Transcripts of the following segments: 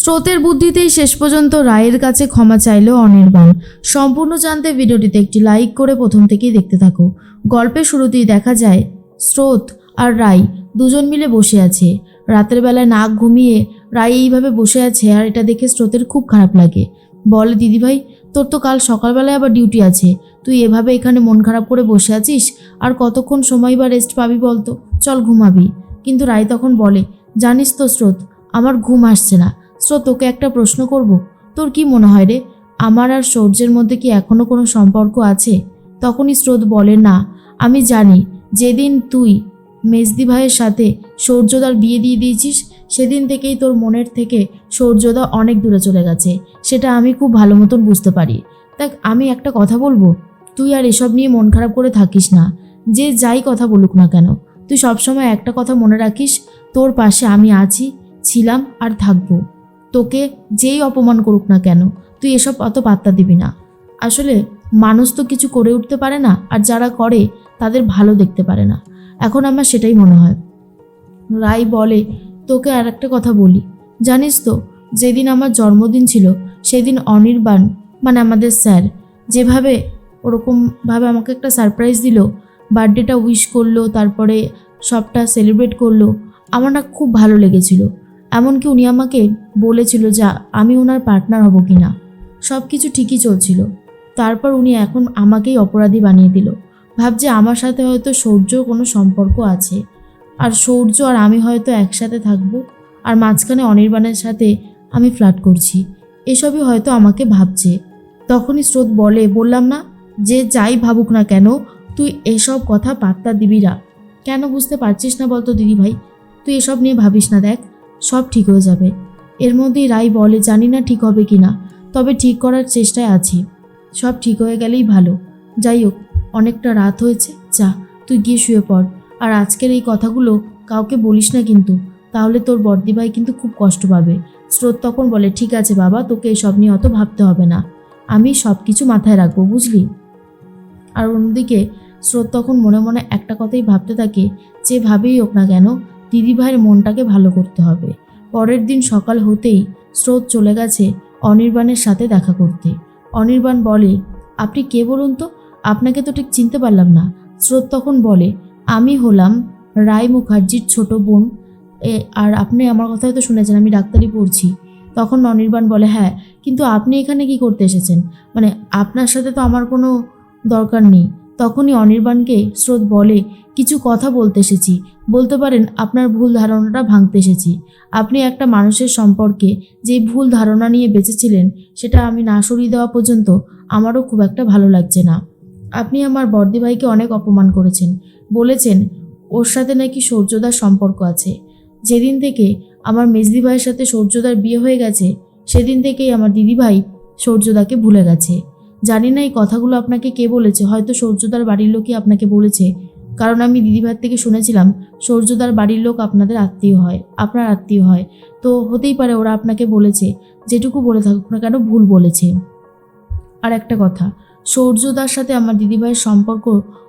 স্রোতের বুদ্ধিতেই শেষ পর্যন্ত রায়ের কাছে ক্ষমা চাইল অনির্বাণ। সম্পূর্ণ জানতে ভিডিওটিতে একটি লাইক করে প্রথম থেকেই দেখতে থাকো। গল্পের শুরুতেই দেখা যায়, স্রোত আর রাই দুজন মিলে বসে আছে। রাতের বেলায় নাক ঘুমিয়ে রাই এইভাবে বসে আছে আর এটা দেখে স্রোতের খুব খারাপ লাগে। বলে, দিদিভাই, তোর তো কাল সকালবেলায় আবার ডিউটি আছে। তুই এভাবে এখানে মন খারাপ করে বসে আছিস? আর কতক্ষণ সময় বা রেস্ট পাবি বলতো? চল ঘুমাবি। কিন্তু রাই তখন বলে, জানিস তো স্রোত, আমার ঘুম আসছে না। স্রোত তোকে একটা প্রশ্ন করব, তোর কি মনে হয় রে? আমার আর সূর্যের মধ্যে কি এখনও কোনো সম্পর্ক আছে? তখনই স্রোত বলে, না, আমি জানি, যেদিন তুই মেজদি ভাইয়ের সাথে সূর্যদার বিয়ে দিয়ে দিয়েছিস, সেদিন থেকেই তোর মনের থেকে সূর্যদা অনেক দূরে চলে গেছে। সেটা আমি খুব ভালো মতন বুঝতে পারি। দেখ, আমি একটা কথা বলব, তুই আর এসব নিয়ে মন খারাপ করে থাকিস না। যে যাই কথা বলুক না কেন, তুই সবসময় একটা কথা মনে রাখিস, তোর পাশে আমি আছি, ছিলাম আর থাকব। তোকে যেই অপমান করুক না কেন, তুই এসব অত পাত্তা দিবি না। আসলে মানুষ তো কিছু করে উঠতে পারে না, আর যারা করে, তাদের ভালো দেখতে পারে না। এখন আমার সেটাই মনে হয়। রাই বলে, তোকে আর একটা কথা বলি। জানিস তো, যেদিন আমার জন্মদিন ছিল, সেদিন অনির্বাণ মানে আমাদের স্যার, যেভাবে, ওরকমভাবে আমাকে একটা সারপ্রাইজ দিল বার্থডেটা উইশ করল, তারপরে সবটা সেলিব্রেট করল, আমার না খুব ভালো লেগেছিল। এমনকি উনি আমাকে বলেছিল যে আমি ওনার পার্টনার হব কি না সব কিছু ঠিকই চলছিল। তারপর উনি এখন আমাকেই অপরাধী বানিয়ে দিল। ভাবছে আমার সাথে হয়তো সৌর্যর কোনো সম্পর্ক আছে। আর সৌর্য আর আমি হয়তো একসাথে থাকব। আর মাঝখানে অনির্বাণের সাথে আমি ফ্লার্ট করছি। এসবই হয়তো আমাকে ভাবছে। তখনই স্রোত বলে, বললাম না, যে যাই ভাবুক না কেন, তুই এসব কথা পাত্তা দিবি না। কেন বুঝতে পারছিস না বলতো দিদিভাই? তুই এসব নিয়ে ভাবিস না, দেখ। সব ঠিক হয়ে যাবে। এর মধ্যেই রাই বলে, জানি না ঠিক হবে কি না, তবে ঠিক করার চেষ্টায় আছি। সব ঠিক হয়ে গেলেই ভালো। যাই হোক, অনেকটা রাত হয়েছে। যা, তুই গিয়ে শুয়ে পড়। আর আজকের এই কথাগুলো কাউকে বলিস না কিন্তু। তাহলে তোর বর্দি ভাই কিন্তু খুব কষ্ট পাবে। স্রোত তখন বলে, ঠিক আছে বাবা, তোকে এসব নিয়ে অত ভাবতে হবে না। আমি সব কিছু মাথায় রাখব, বুঝলি? আর অন্যদিকে স্রোত তখন মনে মনে একটা কথাই ভাবতে থাকে, যে যেভাবেই হোক না কেন দিদিভাইয়ের মনটাকে ভালো করতে হবে। পরের দিন সকাল হতেই স্রোত চলে গেছে অনির্বাণের সাথে দেখা করতে। অনির্বাণ বলে, আপনি কে বলুন তো? আপনাকে তো ঠিক চিনতে পারলাম না। স্রোত তখন বলে, আমি হলাম রায় মুখার্জির ছোট বোন। আর আপনি আমার কথা হয়তো শুনেছেন, আমি ডাক্তারি পড়ছি। তখন অনির্বাণ বলে হ্যাঁ কিন্তু আপনি এখানে কি করতে এসেছেন? মানে আপনার সাথে তো আমার কোনো দরকার নেই। তখনই অনির্বাণকে স্রোত বলে কিছু কথা বলতে এসেছি। বলতে পারেন, আপনার ভুল ধারণাটা ভাঙতে এসেছি। আপনি একটা মানুষের সম্পর্কে যে ভুল ধারণা নিয়ে বেঁচেছিলেন, সেটা আমি না সরিয়ে দেওয়া পর্যন্ত আমারও খুব একটা ভালো লাগছে না। আপনি আমার বর্দি ভাইকে অনেক অপমান করেছেন। বলেছেন, ওর সাথে নাকি সূর্যদার সম্পর্ক আছে। যেদিন থেকে আমার মেজদি ভাইয়ের সাথে সূর্যদার বিয়ে হয়ে গেছে, সেদিন থেকেই আমার দিদিভাই সূর্যদাকে ভুলে গেছে। জানি না এই কথাগুলো আপনাকে কে বলেছে, হয়তো সূর্যদার বাড়ির লোকই আপনাকে বলেছে। কারণ আমি দিদিভাইয়ের থেকে শুনেছিলাম, সূর্যদার বাড়ির লোক আপনাদের আত্মীয় হয়, আপনার আত্মীয় হয়। তো হতেই পারে ওরা আপনাকে বলেছে, যেটুকু বলে থাকুক না কেন ভুল বলেছে। আর একটা কথা, সূর্যদার সাথে আমার দিদিভাইয়ের সম্পর্ক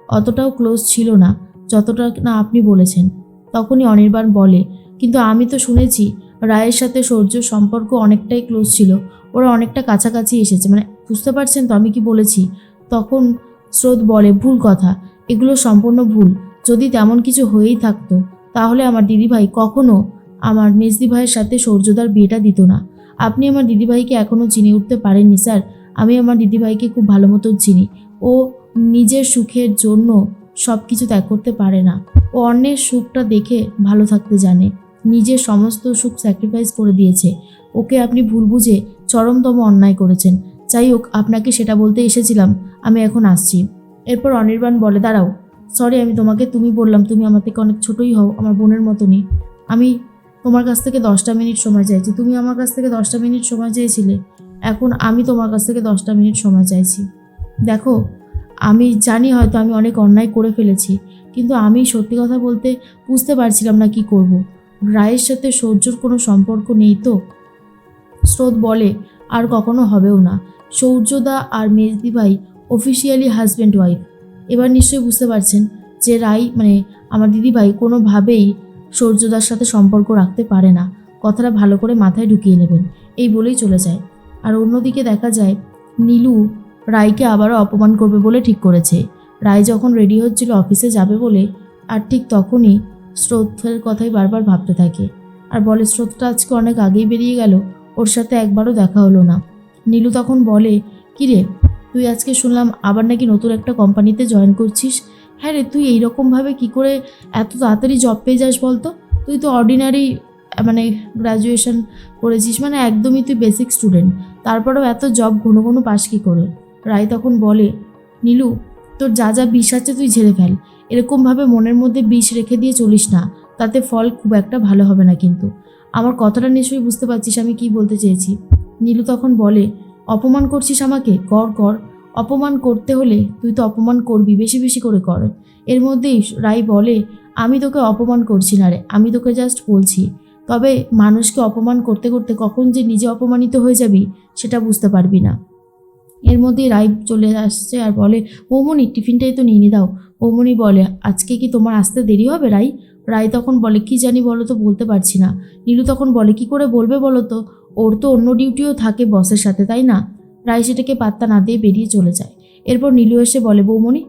অতটাও ক্লোজ ছিল না, যতটা না আপনি বলেছেন। তখনই অনির্বাণ বলে, কিন্তু আমি তো শুনেছি, রায়ের সাথে সূর্যর সম্পর্ক অনেকটাই ক্লোজ ছিল, ওরা অনেকটা কাছাকাছি এসেছে। মানে বুঝতে পারছেন তো আমি কি বলেছি? তখন স্রোত বলে, ভুল কথা এগুলো সম্পূর্ণ ভুল। যদি তেমন কিছু হয়েই থাকতো, তাহলে আমার দিদিভাই কখনো আমার মেজদি ভাইয়ের সাথে সূর্যদার বিয়েটা দিত না। আপনি আমার দিদিভাইকে এখনও চিনে উঠতে পারেননি, স্যার। আমি আমার দিদিভাইকে খুব ভালো মতো চিনি। ও নিজের সুখের জন্য সব কিছু ত্যাগ করতে পারে না। ও অন্যের সুখটা দেখে ভালো থাকতে জানে। নিজের সমস্ত সুখ স্যাক্রিফাইস করে দিয়েছে। ওকে আপনি ভুল বুঝে চরমতম অন্যায় করেছেন। যাই হোক, আপনাকে সেটা বলতে এসেছিলাম। আমি এখন আসছি। এরপর অনির্বাণ বলে, দাঁড়াও সরি আমি তোমাকে, তুমি বললাম, তুমি আমার থেকে অনেক ছোটোই হও, আমার বোনের মতনই। আমি তোমার কাছ থেকে দশটা মিনিট সময় চাইছি। তুমি আমার কাছ থেকে দশটা মিনিট সময় চেয়েছিলে, এখন আমি তোমার কাছ থেকে দশটা মিনিট সময় চাইছি। দেখো, আমি জানি হয়তো আমি অনেক অন্যায় করে ফেলেছি, কিন্তু আমি সত্যি কথা বলতে বুঝতে পারছিলাম না কি করব। রায়ের সাথে সৌর্যর কোনো সম্পর্ক নেই তো? স্রোত বলে, আর কখনো হবেও না। সৌর্যদা আর মেজদি ভাই অফিসিয়ালি হাজব্যান্ড ওয়াইফ এবার নিশ্চয়ই বুঝতে পারছেন যে রাই মানে আমার দিদিভাই কোনোভাবেই সূর্যদার সাথে সম্পর্ক রাখতে পারে না। কথাটা ভালো করে মাথায় ঢুকিয়ে নেবেন। এই বলেই চলে যায়। আর অন্যদিকে দেখা যায়, নীলু রায়কে আবারও অপমান করবে বলে ঠিক করেছে। রায় যখন রেডি হচ্ছিল অফিসে যাবে বলে, আর ঠিক তখনই স্রোতের কথাই বারবার ভাবতে থাকে। আর বলে স্রোতটা আজকে অনেক আগেই বেরিয়ে গেল, ওর সাথে একবারও দেখা হলো না। নীলু তখন বলে কিরে তুই আজকে শুনলাম আবার নাকি নতুন একটা কোম্পানিতে জয়েন করছিস। হ্যাঁ রে, তুই এইরকমভাবে কি করে এত তাড়াতাড়ি জব পেয়ে যাস বলতো? তুই তো অর্ডিনারি মানে গ্র্যাজুয়েশন করেছিস মানে একদমই তুই বেসিক স্টুডেন্ট তারপরেও এত জব ঘন ঘন পাস কী করে? রায় তখন বলে, নীলু, তোর যা যা বিষ আছে তুই ঝেড়ে ফেল। এরকমভাবে মনের মধ্যে বিষ রেখে দিয়ে চলিস না। তাতে ফল খুব একটা ভালো হবে না কিন্তু। আমার কথাটা নিশ্চয়ই বুঝতে পারছিস আমি কি বলতে চেয়েছি। নীলু তখন বলে অপমান করছিস আমাকে? কর কর। অপমান করতে হলে তুই তো অপমান করবি, বেশি বেশি করে কর। এর মধ্যেই রাই বলে, আমি তোকে অপমান করছি না রে, আমি তোকে জাস্ট বলছি। তবে মানুষকে অপমান করতে করতে কখন যে নিজে অপমানিত হয়ে যাবি, সেটা বুঝতে পারবি না। এর মধ্যেই রাই চলে আসছে আর বলে, বৌমনি, টিফিনটাই তো নিয়ে দাও। বৌমনি বলে, আজকে কি তোমার আসতে দেরি হবে রাই? রাই তখন বলে, কি জানি বলো তো, বলতে পারছি না। নীলু তখন বলে, কি করে বলবে বলো তো? ওর তো অন্য ডিউটিও থাকে বসের সাথে, তাই না? রাই সেটাকে পাত্তা না দিয়ে বেরিয়ে চলে যায়। এরপর নীলু এসে বলে বৌমনি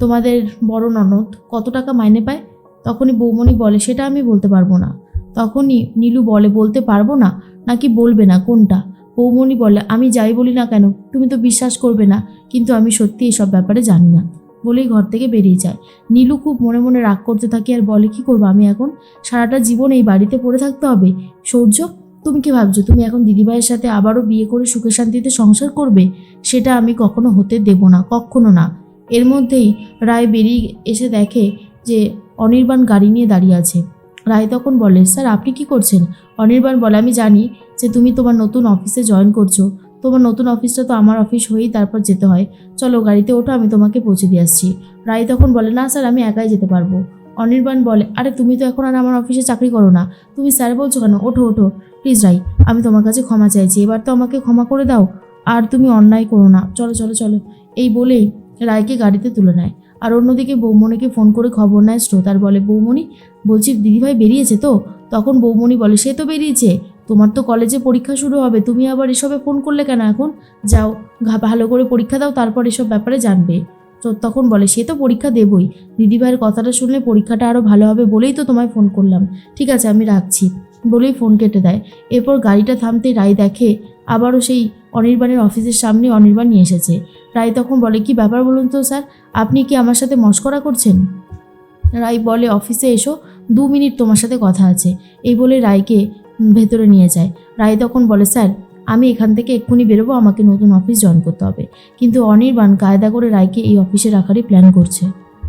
তোমাদের বড় ননদ কত টাকা মাইনে পায়? তখনই বৌমনি বলে, সেটা আমি বলতে পারব না। তখনই নীলু বলে, বলতে পারব না? নাকি বলবে না? কোনটা? বৌমনি বলে, আমি যাই বলি না কেন? তুমি তো বিশ্বাস করবে না, কিন্তু আমি সত্যি এসব ব্যাপারে জানি না। বলেই ঘর থেকে বেরিয়ে যায়। নীলু খুব মনে মনে রাগ করতে থাকে আর বলে, কি করব আমি এখন? সারাটা জীবন এই বাড়িতে পড়ে থাকতে হবে? সূর্য তুমি কি ভাবছ, তুমি এখন দিদিভাইয়ের সাথে আবারও বিয়ে করে সুখে শান্তিতে সংসার করবে? সেটা আমি কখনো হতে দেব না, কখনো না। এর মধ্যেই রায় বেরিয়ে এসে দেখে যে অনির্বাণ গাড়ি নিয়ে দাঁড়িয়ে আছে। রায় তখন বলে, স্যার, আপনি কি করছেন? অনির্বাণ বলে, আমি জানি যে তুমি তোমার নতুন অফিসে জয়েন করছ। তোমার নতুন অফিসটা তো আমার অফিস হয়েই তারপর যেতে হয়। চলো গাড়িতে ওঠো, আমি তোমাকে পৌঁছে দিয়ে আসছি। রায় তখন বলে, না স্যার, আমি একাই যেতে পারব। অনির্বাণ বলে, আরে, তুমি তো এখন আর আমার অফিসে চাকরি করো না। তুমি স্যার বলছো কেন? ওঠো ওঠো। প্লিজ রাই, আমি তোমার কাছে ক্ষমা চাইছি। এবার তো আমাকে ক্ষমা করে দাও। আর তুমি অন্যায় করো না। চলো চলো চলো। এই বলেই রায়কে গাড়িতে তুলে নেয়। আর অন্যদিকে বৌমণিকে ফোন করে খবর নেয় শ্রোতার বলে বৌমণি বলছি দিদিভাই বেরিয়েছে তো? তখন বৌমণি বলে, সে তো বেরিয়েছে। তোমার তো কলেজে পরীক্ষা শুরু হবে। তুমি আবার এসবে ফোন করলে কেন এখন? যাও ভালো করে পরীক্ষা দাও, তারপর এসব ব্যাপারে জানবে। তো তখন বলে, সে তো পরীক্ষা দেবই। দিদিভাইয়ের কথাটা শুনলে পরীক্ষাটা আরও ভালো হবে বলেই তো তোমায় ফোন করলাম। ঠিক আছে, আমি রাখছি। বলেই ফোন কেটে দেয়। এরপর গাড়িটা থামতে রায় দেখে, আবারও সেই অনির্বাণের অফিসের সামনে অনির্বাণ নিয়ে এসেছে। রায় তখন বলে, কি ব্যাপার বলুন তো স্যার, আপনি কি আমার সাথে মস্করা করছেন? রায় বলে, অফিসে এসো, দু মিনিট তোমার সাথে কথা আছে। এই বলে রায়কে ভেতরে নিয়ে যায়। রায় তখন বলে, স্যার, আমি এখান থেকে এক্ষুনি বেরোবো, আমাকে নতুন অফিস জয়েন করতে হবে। কিন্তু অনির্বাণ কায়দা করে রায়কে এই অফিসে রাখারই প্ল্যান করছে।